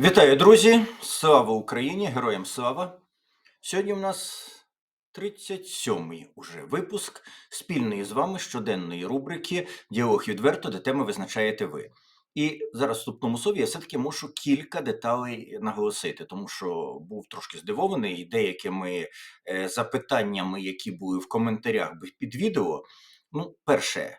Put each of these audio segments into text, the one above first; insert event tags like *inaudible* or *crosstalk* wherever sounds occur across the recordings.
Вітаю, друзі! Слава Україні! Героям слава! Сьогодні у нас 37-й уже випуск спільної з вами щоденної рубрики Діалог відверто, де теми визначаєте ви. І зараз в вступному слові я все-таки мушу кілька деталей наголосити, тому що був трошки здивований деякими е, запитаннями, які були в коментарях під відео. Ну, перше,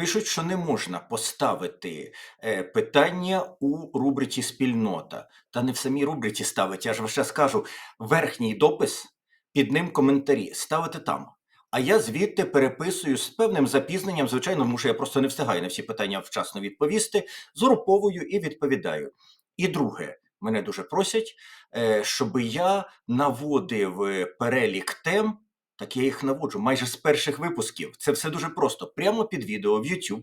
Пишуть, що не можна поставити е, питання у рубриці спільнота. Та не в самій рубриці ставить. Я ж ще скажу верхній допис, під ним коментарі. Ставити там. А я звідти переписую з певним запізненням, звичайно, тому що я просто не встигаю на всі питання вчасно відповісти, згруповую і відповідаю. І друге, мене дуже просять, е, щоб я наводив е, перелік тем. Так я їх наводжу майже з перших випусків. Це все дуже просто. Прямо під відео в YouTube,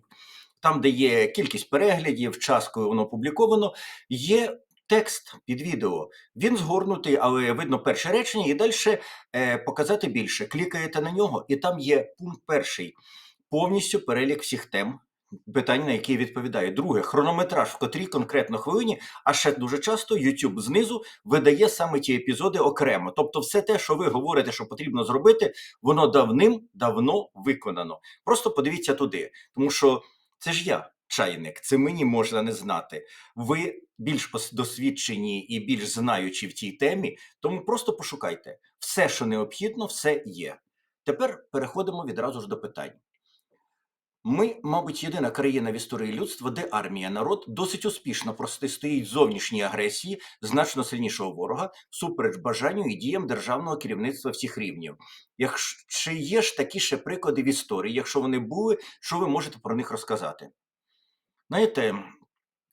там, де є кількість переглядів, час, коли воно опубліковано, є текст під відео. Він згорнутий, але видно перше речення, і далі е, показати більше. Клікаєте на нього, і там є пункт перший. Повністю перелік всіх тем, питань, на які я відповідаю. Друге, хронометраж, в котрій конкретно хвилині, а ще дуже часто YouTube знизу видає саме ті епізоди окремо. Тобто, все те, що ви говорите, що потрібно зробити, воно давним-давно виконано. Просто подивіться туди, тому що це ж я. Чайник, це мені можна не знати. Ви більш досвідчені і більш знаючі в цій темі, тому просто пошукайте все, що необхідно, все є. Тепер переходимо відразу ж до питань. Ми, мабуть, єдина країна в історії людства, де армія, народ досить успішно протистоїть зовнішній агресії значно сильнішого ворога всупереч бажанню і діям державного керівництва всіх рівнів. Якщо чи є ж такі ще приклади в історії, якщо вони були, що ви можете про них розказати? Знаєте,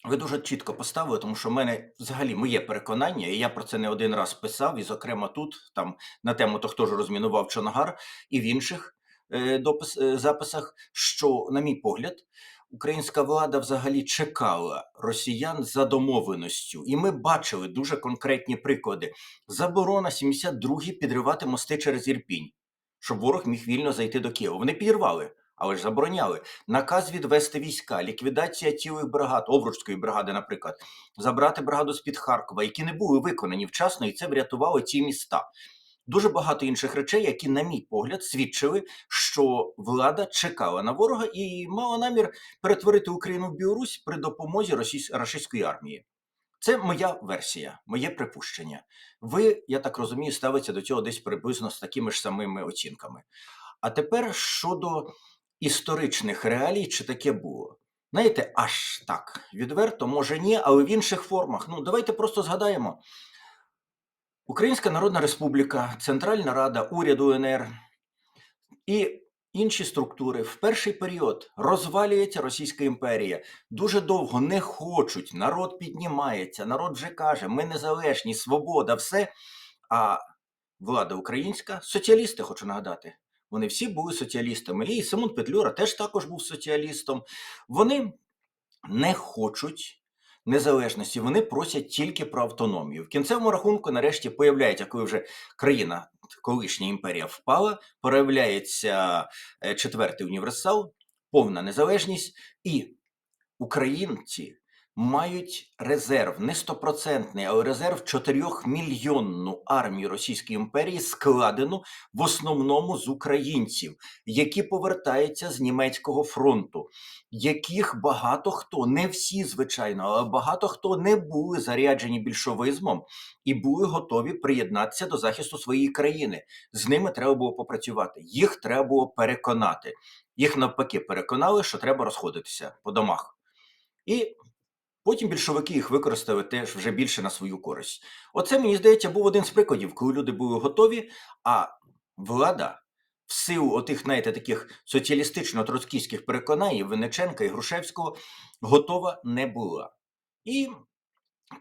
ви дуже чітко поставили, тому що в мене взагалі моє переконання, і я про це не один раз писав, і, зокрема, тут, там на тему то хто ж розмінував Чонгар і в інших допис, е, записах, що, на мій погляд, українська влада взагалі чекала росіян за домовленістю. І ми бачили дуже конкретні приклади. Заборона 72-й підривати мости через Ірпінь, щоб ворог міг вільно зайти до Києва. Вони підірвали, але ж забороняли. Наказ відвести війська, ліквідація цілих бригад, Овруцької бригади, наприклад, забрати бригаду з-під Харкова, які не були виконані вчасно, і це врятувало ці міста. Дуже багато інших речей, які, на мій погляд, свідчили, що влада чекала на ворога і мала намір перетворити Україну в Білорусь при допомозі російсь- російської армії. Це моя версія, моє припущення. Ви, я так розумію, ставитеся до цього десь приблизно з такими ж самими оцінками. А тепер щодо історичних реалій, чи таке було. Знаєте, аж так відверто, може ні, але в інших формах. Ну, давайте просто згадаємо. Українська Народна Республіка, Центральна Рада, уряд УНР і інші структури в перший період розвалюється Російська імперія. Дуже довго не хочуть, народ піднімається, народ вже каже, ми незалежні, свобода, все. А влада українська, соціалісти, хочу нагадати. Вони всі були соціалістами. І Симон Петлюра теж також був соціалістом. Вони не хочуть незалежності, вони просять тільки про автономію. В кінцевому рахунку, нарешті, появляється, коли вже країна, колишня імперія впала, проявляється е, четвертий універсал, повна незалежність, і українці мають резерв, не стопроцентний, але резерв 4-мільйонну армію Російської імперії, складену в основному з українців, які повертаються з німецького фронту, яких багато хто, не всі, звичайно, але багато хто не були заряджені більшовизмом і були готові приєднатися до захисту своєї країни. З ними треба було попрацювати. Їх треба було переконати. Їх навпаки переконали, що треба розходитися по домах. І потім більшовики їх використали теж вже більше на свою користь. Оце, мені здається, був один з прикладів, коли люди були готові, а влада в силу отих, знаєте, таких соціалістично-троцкійських переконань і Винниченка і Грушевського готова не була. І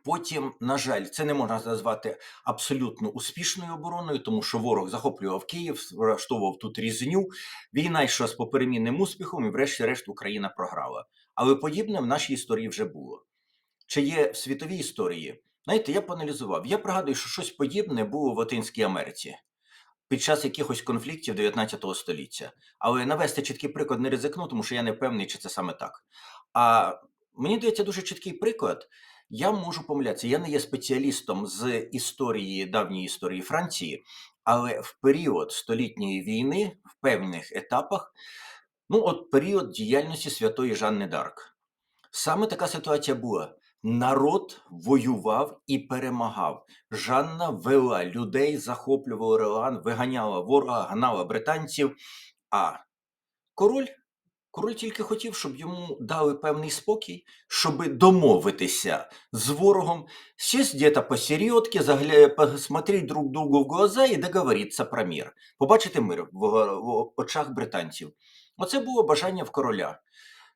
потім, на жаль, це не можна назвати абсолютно успішною обороною, тому що ворог захоплював Київ, влаштовував тут різню. Війна йшла з поперемінним успіхом, і, врешті-решт, Україна програла. Але подібне в нашій історії вже було. Чи є в світовій історії? Знаєте, я поаналізував. Я пригадую, що щось подібне було в Латинській Америці під час якихось конфліктів 19 століття. Але навести чіткий приклад не ризикну, тому що я не впевнений, чи це саме так. А мені дається дуже чіткий приклад, Я можу помилятися. Я не є спеціалістом з історії давньої історії Франції, але в період столітньої війни, в певних етапах, ну от період діяльності святої Жанни Дарк, саме така ситуація була. Народ воював і перемагав. Жанна вела людей, захоплювала Релан, виганяла ворога, гнала британців. А король, король тільки хотів, щоб йому дали певний спокій, щоб домовитися з ворогом, сесть где-то посередке, загля... посмотреть друг другу в глаза і договоритися про мир. Побачити мир в очах британців. Оце було бажання в короля.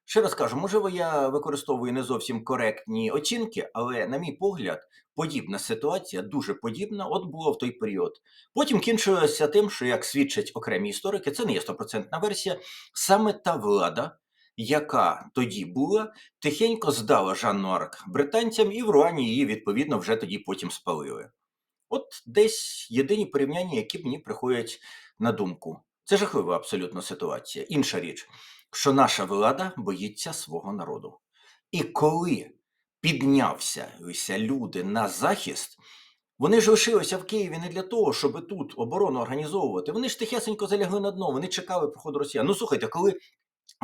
Ще раз кажу, можливо, я використовую не зовсім коректні оцінки, але, на мій погляд, подібна ситуація, дуже подібна, от було в той період. Потім кінчилося тим, що, як свідчать окремі історики, це не є стопроцентна версія, саме та влада, яка тоді була, тихенько здала Жанну Арк британцям, і в Руані її, відповідно, вже тоді потім спалили. От десь єдині порівняння, які мені приходять на думку. Це жахлива абсолютно ситуація. Інша річ, що наша влада боїться свого народу. І коли піднявся люди на захист, вони ж лишилися в Києві не для того, щоб тут оборону організовувати. Вони ж тихесенько залягли на дно, вони чекали приходу росіян. Ну слухайте, коли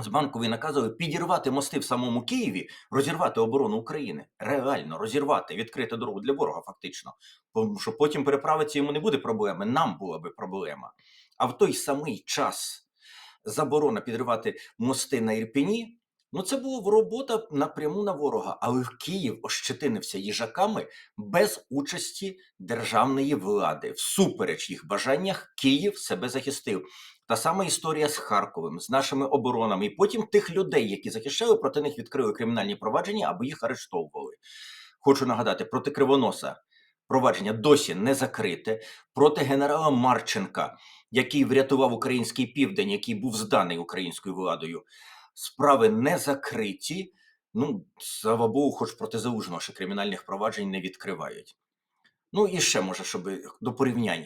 з банкової наказували підірвати мости в самому Києві, розірвати оборону України, реально розірвати, відкрити дорогу для ворога, фактично. Тому що потім переправитися йому не буде проблеми, нам була би проблема. А в той самий час заборона підривати мости на Ірпіні. Ну, це була робота напряму на ворога, але Київ ощетинився їжаками без участі державної влади. Всупереч їх бажаннях, Київ себе захистив. Та сама історія з Харковим, з нашими оборонами. І потім тих людей, які захищали, проти них відкрили кримінальні провадження, аби їх арештовували. Хочу нагадати, проти Кривоноса провадження досі не закрите, проти генерала Марченка, який врятував український південь, який був зданий українською владою. Справи не закриті. Ну, слава Богу, хоч проти залужного ще кримінальних проваджень не відкривають. Ну і ще може, щоб до порівнянь.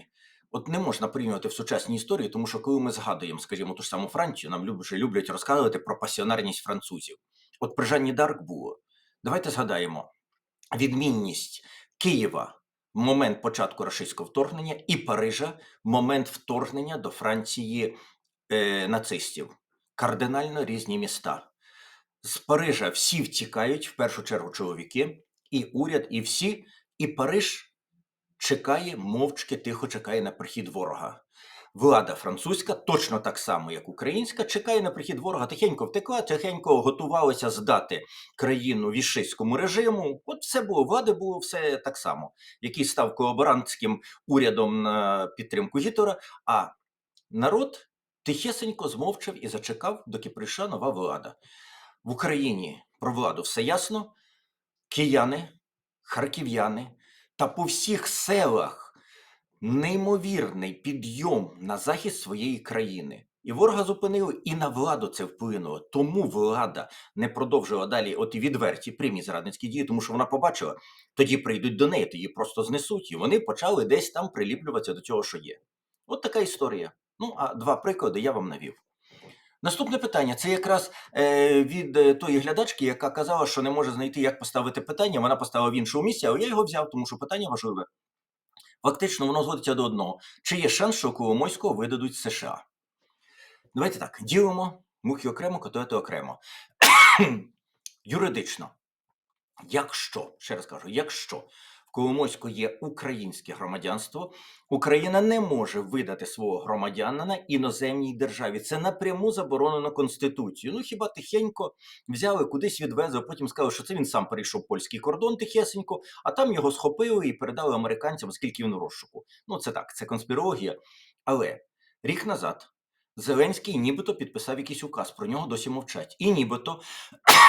От не можна порівнювати в сучасній історії, тому що коли ми згадуємо, скажімо, ту ж саму Францію, нам люблять, люблять розказувати про пасіонарність французів. От при Жанні Дарк було. Давайте згадаємо відмінність Києва момент початку рашистського вторгнення і Парижа момент вторгнення до Франції е, нацистів. Кардинально різні міста. З Парижа всі втікають, в першу чергу чоловіки, і уряд, і всі, і Париж чекає, мовчки тихо чекає на прихід ворога. Влада французька, точно так само, як українська, чекає на прихід ворога, тихенько втекла, тихенько готувалася здати країну вішистському режиму. От все було, влади було все так само, який став колаборантським урядом на підтримку Гітлера, а народ тихесенько змовчав і зачекав, доки прийшла нова влада. В Україні про владу все ясно. Кияни, харків'яни та по всіх селах неймовірний підйом на захист своєї країни. І ворога зупинили, і на владу це вплинуло. Тому влада не продовжила далі от і відверті прямі зрадницькі дії, тому що вона побачила, тоді прийдуть до неї, тоді просто знесуть. І вони почали десь там приліплюватися до цього, що є. От така історія. Ну, а два приклади я вам навів. Наступне питання це якраз е, від е, тої глядачки, яка казала, що не може знайти, як поставити питання. Вона поставила в іншому місці, але я його взяв, тому що питання важливе. Фактично, воно зводиться до одного: чи є шанс, що Коломойського видадуть з США? Давайте так: ділимо мухи окремо, котлети окремо. Юридично, якщо, ще раз кажу, якщо в Коломойську є українське громадянство, Україна не може видати свого громадянина іноземній державі. Це напряму заборонено Конституцією. Ну хіба тихенько взяли, кудись відвезли, потім сказали, що це він сам перейшов польський кордон тихесенько, а там його схопили і передали американцям, оскільки він у розшуку. Ну це так, це конспірологія. Але рік назад. Зеленський нібито підписав якийсь указ, про нього досі мовчать. І нібито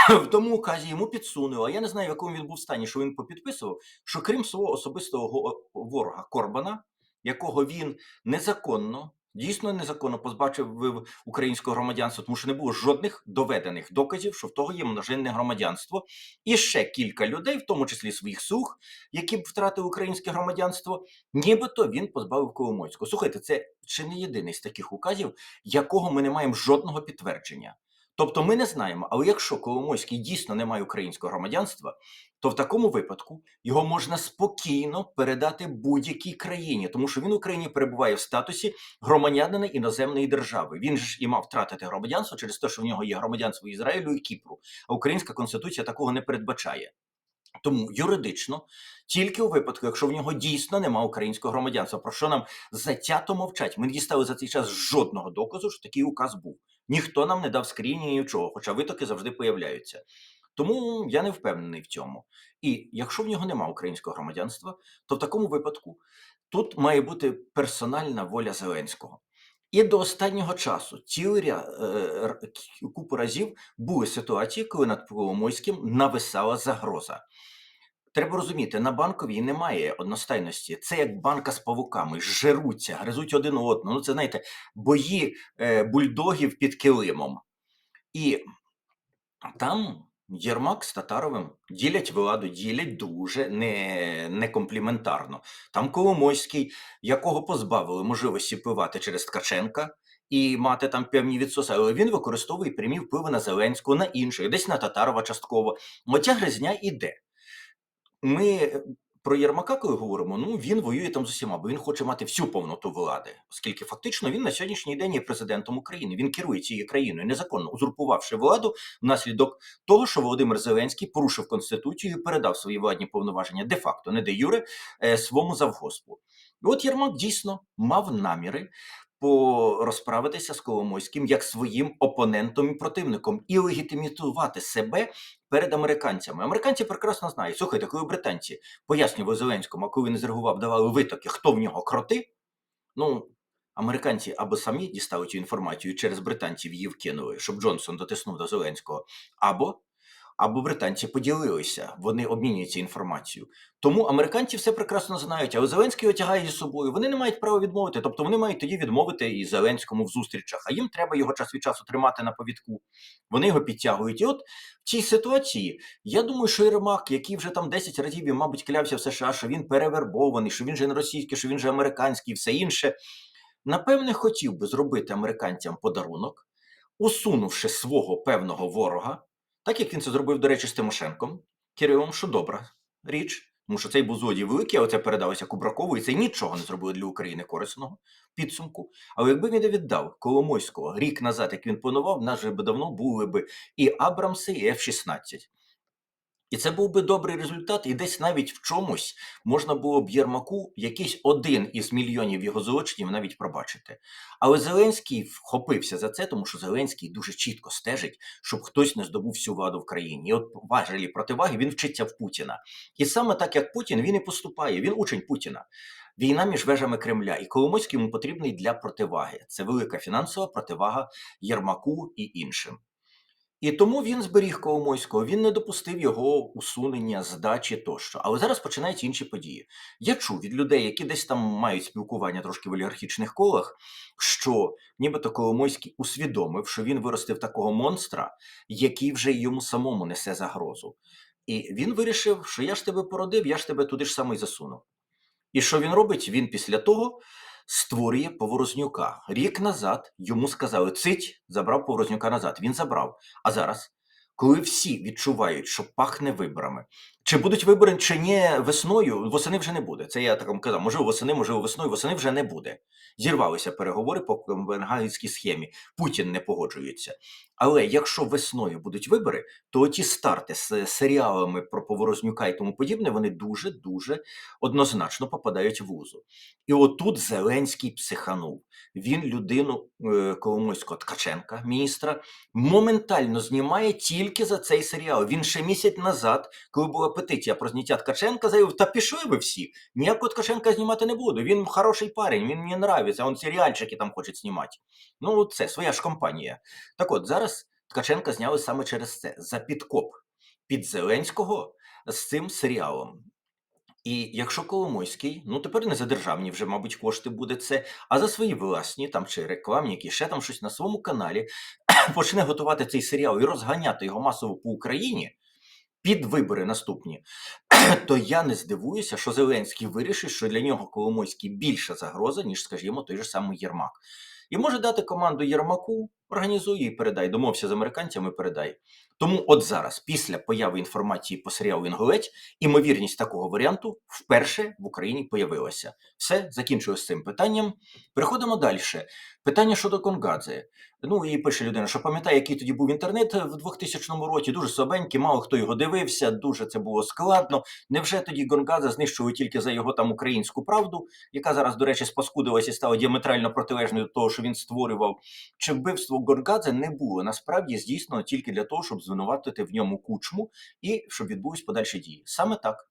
в тому указі йому підсунуло, я не знаю, в якому він був стані, що він попідписував, що крім свого особистого ворога Корбана, якого він незаконно, дійсно незаконно позбавив українського громадянства, тому що не було жодних доведених доказів, що в того є множинне громадянство, і ще кілька людей, в тому числі своїх сух, які б втратили українське громадянство, нібито він позбавив Коломойського. Слухайте, це чи не єдиний з таких указів, якого ми не маємо жодного підтвердження. Тобто ми не знаємо, але якщо Коломойський дійсно не має українського громадянства, то в такому випадку його можна спокійно передати будь-якій країні, тому що він в Україні перебуває в статусі громадянина іноземної держави. Він ж і мав втратити громадянство через те, що в нього є громадянство Ізраїлю і Кіпру. А українська конституція такого не передбачає. Тому юридично, тільки у випадку, якщо в нього дійсно немає українського громадянства, про що нам затято мовчать. Ми не дістали за цей час жодного доказу, що такий указ був. Ніхто нам не дав скріння нічого, хоча витоки завжди появляються. Тому я не впевнений в цьому. І якщо в нього немає українського громадянства, то в такому випадку тут має бути персональна воля Зеленського. І до останнього часу цілий е, купу разів були ситуації, коли над Коломойським нависала загроза. Треба розуміти, на банковій немає одностайності. Це як банка з павуками, жируться, гризуть один одного. Ну, це знаєте, бої е, бульдогів під килимом. І там Єрмак з Татаровим ділять владу, ділять дуже не, не компліментарно. Там Коломойський, якого позбавили можливості впливати через Ткаченка і мати там певні відсоси, але він використовує прямі впливи на Зеленського, на інших, десь на Татарова частково. Оця гризня іде. Ми про Єрмака, коли говоримо, ну він воює там з усіма, бо він хоче мати всю повноту влади, оскільки фактично він на сьогоднішній день є президентом України. Він керує цією країною, незаконно узурпувавши владу внаслідок того, що Володимир Зеленський порушив конституцію і передав свої владні повноваження де-факто, не де юре, е, своєму завгоспу. І от Єрмак дійсно мав наміри. Порозправитися з Коломойським як своїм опонентом і противником і легітимізувати себе перед американцями. Американці прекрасно знають. Слухайте, коли британці пояснювали Зеленському, а коли він зреагував, давали витоки, хто в нього кроти. Ну, американці або самі дістали цю інформацію через британців її вкинули, щоб Джонсон дотиснув до Зеленського, або, або британці поділилися, вони обмінюються інформацією. Тому американці все прекрасно знають, але Зеленський отягає зі собою. Вони не мають права відмовити. Тобто вони мають тоді відмовити і Зеленському в зустрічах, а їм треба його час від часу тримати на повідку. Вони його підтягують. І от в цій ситуації я думаю, що Єрмак, який вже там 10 разів, і, мабуть, клявся в США, що він перевербований, що він же не російський, що він же американський, і все інше. Напевне, хотів би зробити американцям подарунок, усунувши свого певного ворога, так як він це зробив, до речі, з Тимошенком, Кирилом, що добра річ. Тому що цей був злодій великий, а оце передалося Кубракову, і це нічого не зробило для України корисного підсумку. Але якби він не віддав Коломойського рік назад, як він планував, нас же би давно були б і Абрамси, і F-16. І це був би добрий результат, і десь навіть в чомусь можна було б Єрмаку якийсь один із мільйонів його злочинів навіть пробачити. Але Зеленський вхопився за це, тому що Зеленський дуже чітко стежить, щоб хтось не здобув всю владу в країні. І от важелі противаги він вчиться в Путіна. І саме так як Путін він і поступає. Він учень Путіна. Війна між вежами Кремля і Коломойський йому потрібний для противаги. Це велика фінансова противага Єрмаку і іншим. І тому він зберіг Коломойського, він не допустив його усунення, здачі тощо. Але зараз починаються інші події. Я чув від людей, які десь там мають спілкування трошки в олігархічних колах, що нібито Коломойський усвідомив, що він виростив такого монстра, який вже йому самому несе загрозу. І він вирішив, що я ж тебе породив, я ж тебе туди ж саме засунув. І що він робить? Він після того створює Поворознюка. Рік назад йому сказали: цить, забрав Поворознюка назад. Він забрав. А зараз, коли всі відчувають, що пахне виборами, чи будуть вибори чи ні весною, восени вже не буде. Це я так вам казав. Можливо, восени, можливо, весною, восени вже не буде. Зірвалися переговори по Копенгагенській схемі. Путін не погоджується. Але якщо весною будуть вибори, то ті старти з серіалами про Поворознюка і тому подібне, вони дуже дуже однозначно попадають в вузу. І отут Зеленський психанув. Він людину е, Коломойського Ткаченка, міністра, моментально знімає тільки за цей серіал. Він ще місяць назад, коли була петиція про зняття Ткаченка, заявив: та пішли ви всі. Ніякого Ткаченка знімати не буду. Він хороший парень, він мені нравиться, он серіальчики там хочуть знімати. Ну, це своя ж компанія. Так от зараз Ткаченка зняли саме через це за підкоп під Зеленського з цим серіалом. І якщо Коломойський, ну тепер не за державні вже, мабуть, кошти буде це, а за свої власні там чи рекламні, які ще там щось на своєму каналі *clears throat* почне готувати цей серіал і розганяти його масово по Україні під вибори наступні, *clears throat* то я не здивуюся, що Зеленський вирішить, що для нього Коломойський більша загроза, ніж, скажімо, той же самий Єрмак. І може дати команду Єрмаку Організуй і передай. Домовся з американцями, передай. Тому от зараз, після появи інформації по серіалу Інгулець, імовірність такого варіанту вперше в Україні появилася. Все, закінчую з цим питанням. Переходимо далі. Питання щодо Конгадзе. Ну і пише людина, що пам'ятає, який тоді був інтернет в 2000 році, дуже слабенький, мало хто його дивився, дуже це було складно. Невже тоді Гонгадзе знищили тільки за його там українську правду, яка зараз, до речі, спаскудилась і стала діаметрально протилежною до того, що він створював? Чи вбивство Гонгадзе не було насправді здійснено тільки для того, щоб звинуватити в ньому кучму і щоб відбулись подальші дії? Саме так.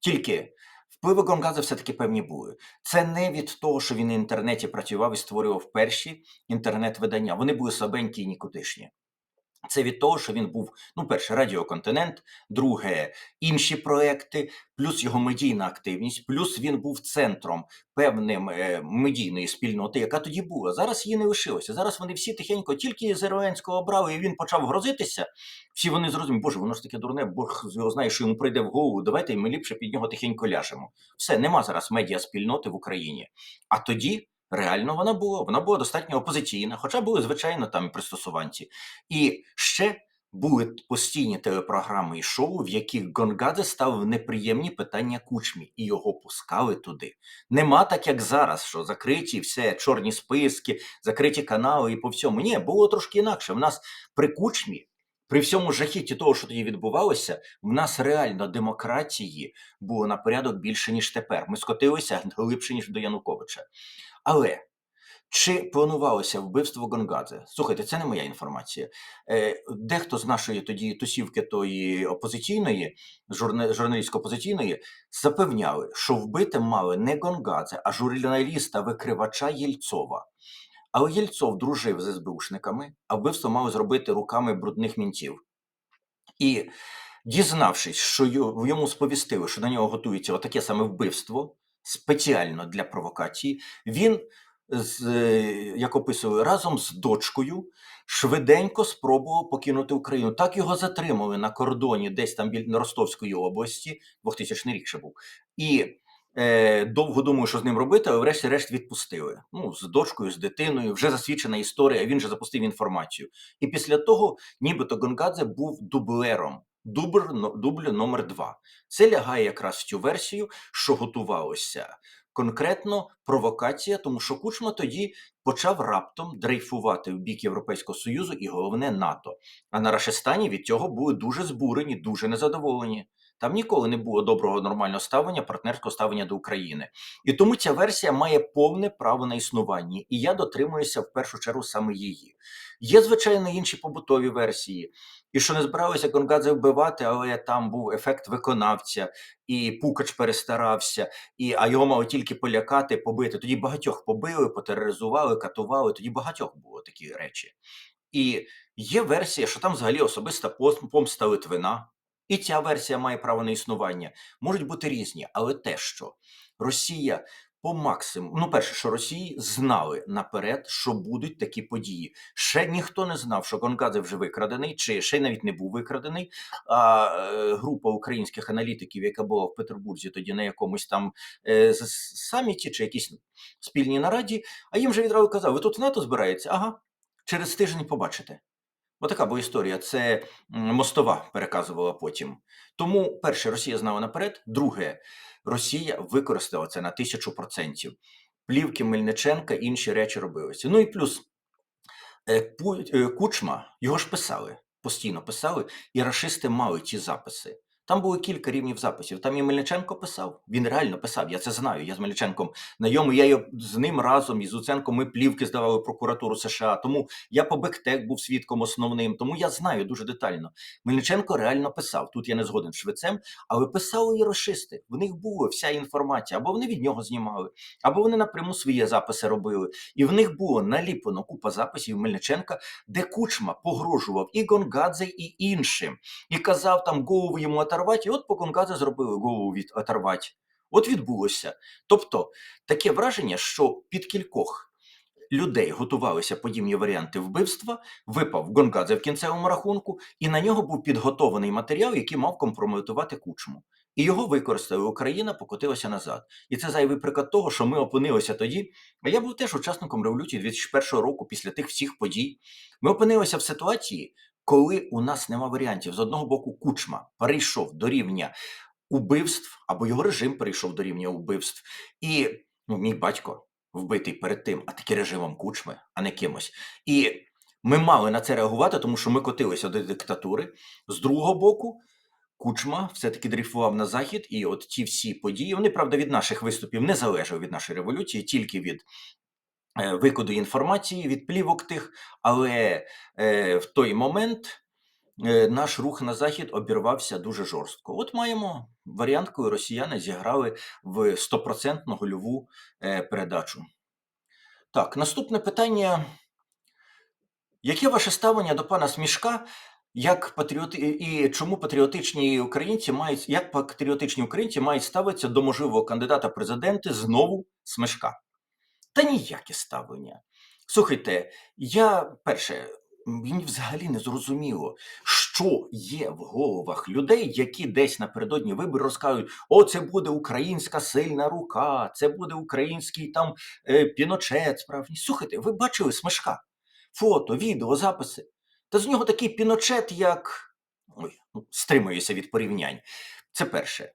Тільки впливи Гонгадзе все-таки певні були. Це не від того, що він в інтернеті працював і створював перші інтернет-видання. Вони були слабенькі і нікудишні. Це від того, що він був, ну, перше, Радіоконтинент, друге, інші проекти, плюс його медійна активність, плюс він був центром певним е, медійної спільноти, яка тоді була. Зараз її не лишилося. Зараз вони всі тихенько, тільки Зеленського обрали, і він почав грозитися. Всі вони зрозуміли, боже, воно ж таке дурне, Бог його знає, що йому прийде в голову. Давайте ми ліпше під нього тихенько ляжемо. Все, нема зараз медіа спільноти в Україні. А тоді. Реально вона була, вона була достатньо опозиційна, хоча були, звичайно, там і пристосуванці. І ще були постійні телепрограми і шоу, в яких Гонгадзе ставив неприємні питання кучмі, і його пускали туди. Нема так, як зараз, що закриті все чорні списки, закриті канали і по всьому. Ні, було трошки інакше. В нас при кучмі. При всьому жахіті того, що тоді відбувалося, в нас реально демократії було на порядок більше, ніж тепер. Ми скотилися глибше, ніж до Януковича. Але чи планувалося вбивство Гонгадзе? Слухайте, це не моя інформація. Е, Дехто з нашої тоді тусівки тої опозиційної, журна- журналістсько-опозиційної, запевняли, що вбити мали не Гонгадзе, а журналіста-викривача Єльцова. Але Єльцов дружив з СБУшниками, а вбивство мали зробити руками брудних мінтів. І дізнавшись, що йому сповістили, що на нього готується отаке саме вбивство спеціально для провокації, він, з, е, як описували, разом з дочкою швиденько спробував покинути Україну. Так його затримали на кордоні, десь там біля Ростовської області, 2000 рік ще був. І е, довго думаю, що з ним робити, але врешті-решт відпустили. Ну, з дочкою, з дитиною, вже засвідчена історія, він же запустив інформацію. І після того, нібито Гонгадзе був дублером. Дубль, дубль номер два. Це лягає якраз в цю версію, що готувалося конкретно провокація, тому що Кучма тоді почав раптом дрейфувати в бік Європейського Союзу і головне НАТО. А на Рашистані від цього були дуже збурені, дуже незадоволені. Там ніколи не було доброго нормального ставлення, партнерського ставлення до України. І тому ця версія має повне право на існування, і я дотримуюся в першу чергу саме її. Є, звичайно, інші побутові версії, і що не збиралися Гонгадзе вбивати, але там був ефект виконавця, і Пукач перестарався, і, а його мало тільки полякати, побити. Тоді багатьох побили, потероризували, катували. Тоді багатьох було такі речі. І є версія, що там взагалі особиста помста Литвина. І ця версія має право на існування. Можуть бути різні, але те, що Росія по максимуму, ну, перше, що Росії знали наперед, що будуть такі події. Ще ніхто не знав, що Гонгадзе вже викрадений, чи ще навіть не був викрадений. А е, група українських аналітиків, яка була в Петербурзі, тоді на якомусь там е, саміті чи якійсь спільній нараді, а їм вже відразу казав: ви тут в НАТО збираєтеся? Ага, через тиждень побачите. Отака бо історія. Це мостова переказувала потім. Тому, перше, Росія знала наперед. Друге, Росія використала це на тисячу процентів. Плівки Мельниченка, інші речі робилися. Ну і плюс е, е, Кучма, його ж писали, постійно писали, і рашисти мали ті записи. Там було кілька рівнів записів. Там і Мельниченко писав. Він реально писав. Я це знаю. Я з Мельниченком знайомий. Я з ним разом із Луценком ми плівки здавали прокуратуру США. Тому я по Бектек був свідком основним. Тому я знаю дуже детально. Мельниченко реально писав. Тут я не згоден швецем, але писали і рашисти. В них була вся інформація, або вони від нього знімали, або вони напряму свої записи робили. І в них було наліплено купа записів Мельниченка, де Кучма погрожував і Гонгадзе, і іншим, і казав там голову йому оторвати. І от по Гонгадзе зробили голову від оторвати. От відбулося. Тобто таке враження, що під кількох людей готувалися подібні варіанти вбивства, випав Гонгадзе в кінцевому рахунку, і на нього був підготований матеріал, який мав компрометувати кучму. І його використали. Україна покотилася назад. І це зайвий приклад того, що ми опинилися тоді. А я був теж учасником революції 2001 року, після тих всіх подій. Ми опинилися в ситуації, коли у нас нема варіантів. З одного боку, кучма перейшов до рівня убивств, або його режим перейшов до рівня убивств. І ну, мій батько вбитий перед тим, а таки режимом кучми, а не кимось. І ми мали на це реагувати, тому що ми котилися до диктатури. З другого боку, Кучма все-таки дрейфував на захід, і от ті всі події, вони, правда, від наших виступів не залежали від нашої революції, тільки від викиду інформації, від плівок тих. Але е, в той момент е, наш рух на захід обірвався дуже жорстко. От маємо варіант, коли росіяни зіграли в стопроцентну гольову е, передачу. Так, наступне питання. Яке ваше ставлення до пана Смішка? Як патріоти і чому патріотичні українці мають як патріотичні українці мають ставитися до можливого кандидата президенти знову Смешка? Та ніяке ставлення. Слухайте, я перше, мені взагалі не зрозуміло, що є в головах людей, які десь напередодні виборів розказують: о, це буде українська сильна рука, це буде український там е, піночет справжній. Слухайте, ви бачили Смешка? Фото, відео, записи. Та з нього такий піночет, як. Ой, ну, стримуюся від порівнянь. Це перше.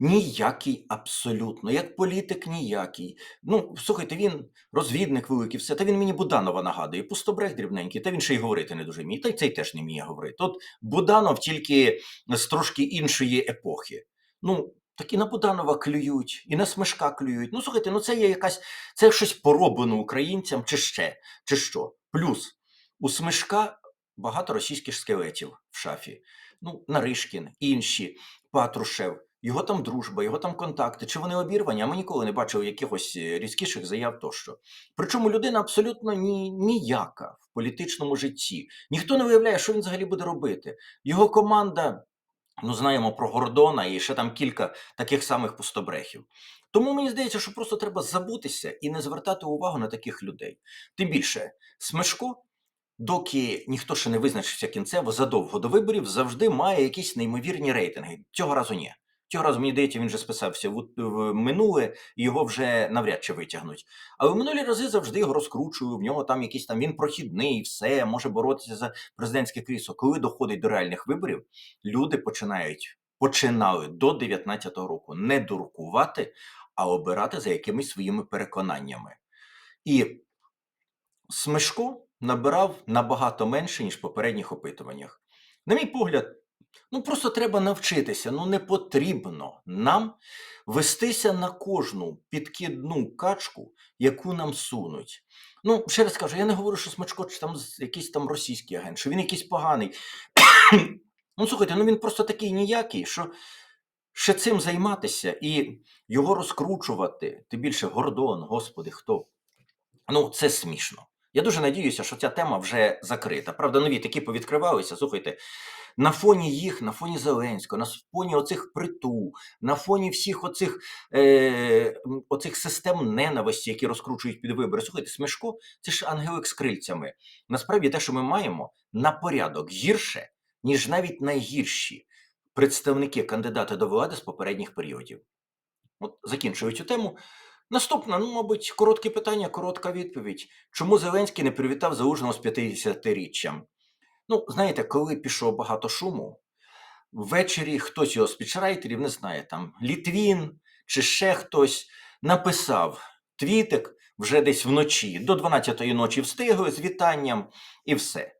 Ніякий абсолютно, як політик ніякий. Ну, слухайте, він розвідник великий, все. Та він мені Буданова нагадує, пустобрех дрібненький, та він ще й говорити не дуже вміє. Та й цей теж не вміє говорити. От Буданов тільки з трошки іншої епохи. Ну, так і на Буданова клюють, і на Смешка клюють. Ну, слухайте, ну це є якась, це щось пороблено українцям, чи ще, чи що. Плюс у Смешка багато російських скелетів в шафі. Ну, Наришкін, інші, Патрушев, його там дружба, його там контакти. Чи вони обірвані? А ми ніколи не бачили якихось е, різкіших заяв тощо. Причому людина абсолютно ні, ніяка в політичному житті. Ніхто не виявляє, що він взагалі буде робити. Його команда. Ну, знаємо про Гордона і ще там кілька таких самих пустобрехів. Тому мені здається, що просто треба забутися і не звертати увагу на таких людей. Тим більше, Смешко доки ніхто ще не визначився кінцево задовго до виборів, завжди має якісь неймовірні рейтинги. Цього разу ні. Цього разу, мені здається, він вже списався в, в минуле, його вже навряд чи витягнуть. Але в минулі рази завжди його розкручую. В нього там якийсь там він прохідний, все може боротися за президентське крісло. Коли доходить до реальних виборів, люди починають починали до 19-го року не дуркувати, а обирати за якимись своїми переконаннями. І Смешко набирав набагато менше, ніж в попередніх опитуваннях. На мій погляд, ну просто треба навчитися. Ну не потрібно нам вестися на кожну підкидну качку, яку нам сунуть. Ну, ще раз кажу, я не говорю, що Смачко чи там якийсь там російський агент, що він якийсь поганий. *coughs* ну, слухайте, ну він просто такий ніякий, що ще цим займатися і його розкручувати, тим більше Гордон, господи, хто? Ну, це смішно. Я дуже надіюся, що ця тема вже закрита. Правда, нові такі повідкривалися. Слухайте, на фоні їх, на фоні Зеленського, на фоні оцих притул, на фоні всіх оцих е, оцих систем ненависті, які розкручують під вибори. Слухайте, Смешко це ж ангелик з крильцями. Насправді, те, що ми маємо, на порядок гірше, ніж навіть найгірші представники кандидата до влади з попередніх періодів. От закінчую цю тему. Наступне, ну, мабуть, коротке питання, коротка відповідь. Чому Зеленський не привітав Залужного з 50-річчям? Ну, знаєте, коли пішов багато шуму, ввечері хтось його з пічрайтерів, не знає, там Літвін чи ще хтось написав твітик вже десь вночі, до 12-ї ночі встигли з вітанням і все.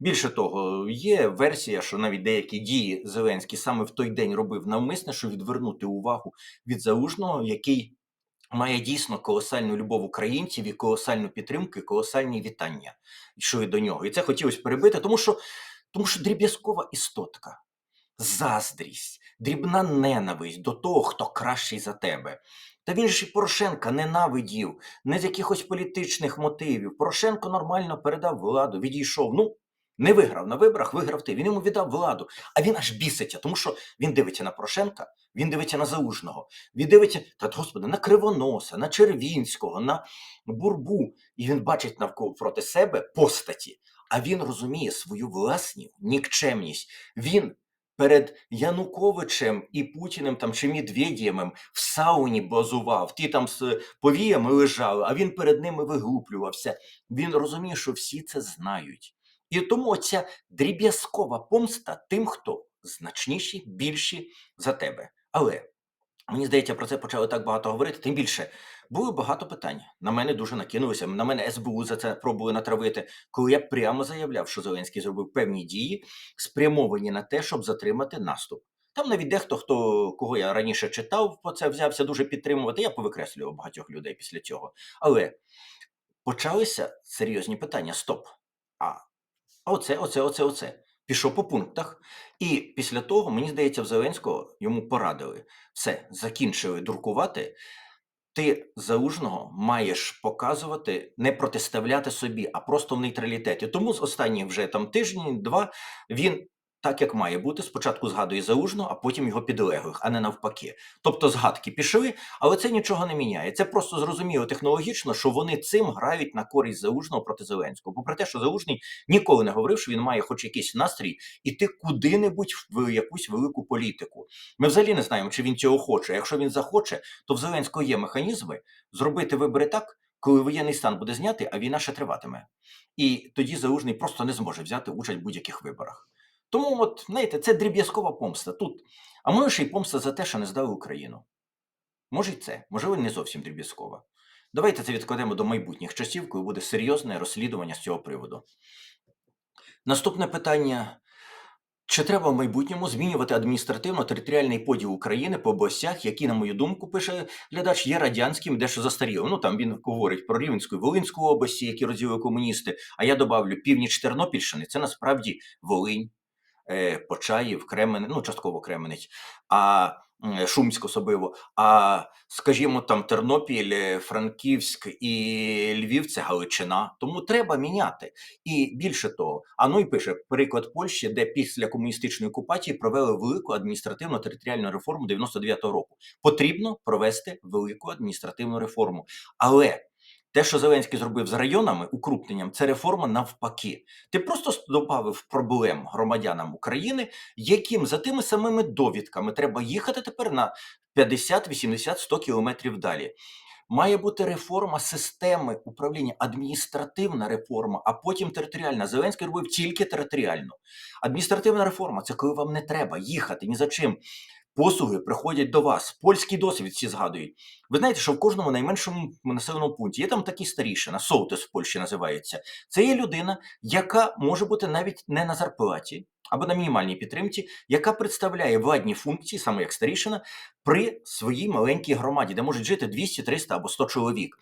Більше того, є версія, що навіть деякі дії Зеленський саме в той день робив навмисне, щоб відвернути увагу від залужного, який має дійсно колосальну любов українців і колосальну підтримку, і колосальні вітання, що і до нього. І це хотілося перебити, тому що, тому що дріб'язкова істотка, заздрість, дрібна ненависть до того, хто кращий за тебе. Та він ж і Порошенка ненавидів, не з якихось політичних мотивів. Порошенко нормально передав владу, відійшов. Ну, не виграв на виборах, виграв ти. Він йому віддав владу. А він аж біситься, тому що він дивиться на Порошенка, він дивиться на Залужного, він дивиться, та господи, на Кривоноса, на Червінського, на Бурбу. І він бачить навколо проти себе постаті. А він розуміє свою власну нікчемність. Він перед Януковичем і Путіним там чи Медведєвим в сауні базував, ті там з повіями лежали, а він перед ними виглуплювався. Він розуміє, що всі це знають. І тому оця дріб'язкова помста тим, хто значніші, більші за тебе. Але мені здається, про це почали так багато говорити. Тим більше було багато питань. На мене дуже накинулися. На мене СБУ за це пробували натравити, коли я прямо заявляв, що Зеленський зробив певні дії, спрямовані на те, щоб затримати наступ. Там навіть дехто, хто кого я раніше читав, по це взявся дуже підтримувати. Я повикреслював багатьох людей після цього. Але почалися серйозні питання: стоп. А оце, оце, оце, оце. Пішов по пунктах. І після того, мені здається, в Зеленського йому порадили все, закінчили дуркувати. Ти залужного маєш показувати, не протиставляти собі, а просто в нейтралітеті. Тому з останніх вже там тижні, два він так як має бути. Спочатку згадує залужного, а потім його підлеглих, а не навпаки. Тобто згадки пішли, але це нічого не міняє. Це просто зрозуміло технологічно, що вони цим грають на користь залужного проти Зеленського. Попри те, що залужний ніколи не говорив, що він має хоч якийсь настрій іти куди-небудь в якусь велику політику. Ми взагалі не знаємо, чи він цього хоче. Якщо він захоче, то в Зеленського є механізми зробити вибори так. Коли воєнний стан буде знятий, а війна ще триватиме, і тоді залужний просто не зможе взяти участь в будь-яких виборах. Тому, от, знаєте, це дріб'язкова помста тут. А може ще й помста за те, що не здали Україну. Може й це, можливо, не зовсім дріб'язкова. Давайте це відкладемо до майбутніх часів, коли буде серйозне розслідування з цього приводу. Наступне питання: чи треба в майбутньому змінювати адміністративно-територіальний поділ України по областях, які, на мою думку, пише глядач, є радянським, дещо застарілим. Ну там він говорить про Рівненську і Волинську області, які розділили комуністи. А я добавлю північ Тернопільщини це насправді Волинь. Е, Почаїв, Кременець, ну частково Кременець, а Шумськ особливо. А скажімо, там Тернопіль, е, Франківськ і Львів це Галичина. Тому треба міняти. І більше того, а ну і пише приклад Польщі, де після комуністичної окупації провели велику адміністративно-територіальну реформу 99-го року. Потрібно провести велику адміністративну реформу, але те, що Зеленський зробив з районами укрупненням, це реформа навпаки. Ти просто додав проблем громадянам України, яким за тими самими довідками треба їхати тепер на 50, 80, 100 кілометрів далі. Має бути реформа системи управління, адміністративна реформа, а потім територіальна. Зеленський робив тільки територіальну. Адміністративна реформа це коли вам не треба їхати ні за чим послуги приходять до вас. Польський досвід всі згадують. Ви знаєте, що в кожному найменшому населеному пункті є там такий старішина, Солтес в Польщі називається. Це є людина, яка може бути навіть не на зарплаті або на мінімальній підтримці, яка представляє владні функції, саме як старішина, при своїй маленькій громаді, де можуть жити 200, 300 або 100 чоловік.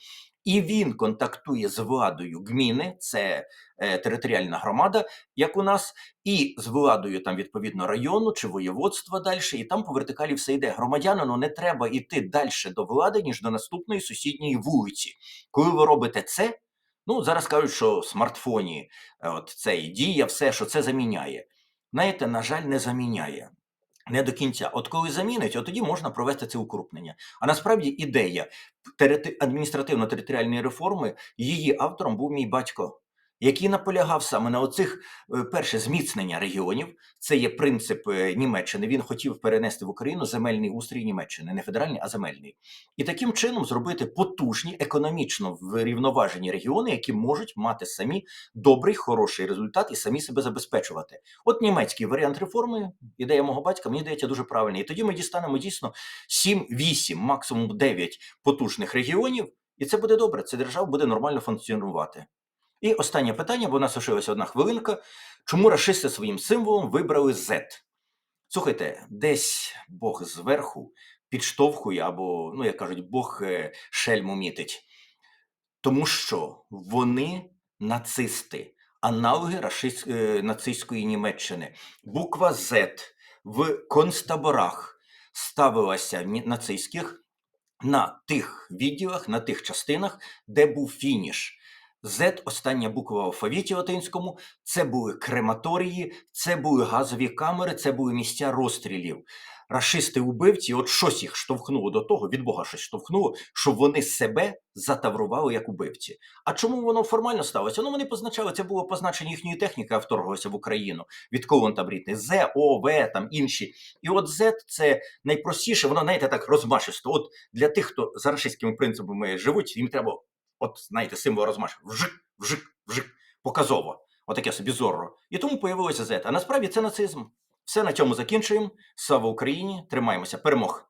І він контактує з владою гміни, це е, територіальна громада, як у нас, і з владою там відповідно району чи воєводства далі. І там по вертикалі все йде. Громадянину не треба йти далі до влади, ніж до наступної сусідньої вулиці. Коли ви робите це, ну зараз кажуть, що в смартфоні е, от це і дія, все, що це заміняє. Знаєте, на жаль, не заміняє. Не до кінця, от коли замінить, от тоді можна провести це укрупнення. А насправді ідея. Адміністративно-територіальної реформи, її автором був мій батько який наполягав саме на оцих е, перше зміцнення регіонів. Це є принцип е, Німеччини. Він хотів перенести в Україну земельний устрій Німеччини, не федеральний, а земельний, і таким чином зробити потужні економічно врівноважені регіони, які можуть мати самі добрий, хороший результат і самі себе забезпечувати. От німецький варіант реформи, ідея мого батька, мені здається дуже правильний. І тоді ми дістанемо дійсно 7-8, максимум 9 потужних регіонів. І це буде добре. Це держава буде нормально функціонувати. І останнє питання, бо у нас лишилася одна хвилинка. Чому расисти своїм символом вибрали Z? Слухайте, десь Бог зверху підштовхує, або, ну як кажуть, Бог е, шельму мітить. Тому що вони нацисти, аналоги рашист, е, нацистської Німеччини. Буква Z в концтаборах ставилася нацистських на тих відділах, на тих частинах, де був фініш. Z, остання буква в алфавіті латинському, це були крематорії, це були газові камери, це були місця розстрілів. рашисти убивці, от щось їх штовхнуло до того, від Бога щось штовхнуло, щоб вони себе затаврували як убивці. А чому воно формально сталося? Ну вони позначали, це було позначення їхньої техніки, а вторглося в Україну. Від кого там рідний? З, О, В, там інші. І от Z це найпростіше, воно, знаєте, так розмашисто. От для тих, хто за рашистськими принципами живуть, їм треба, от знаєте, символ розмаш. Вжик, вжик, вжик, показово. Отаке собі зорро. І тому появилося Z. А насправді це нацизм. Все на цьому закінчуємо. Слава Україні! Тримаємося. Перемог!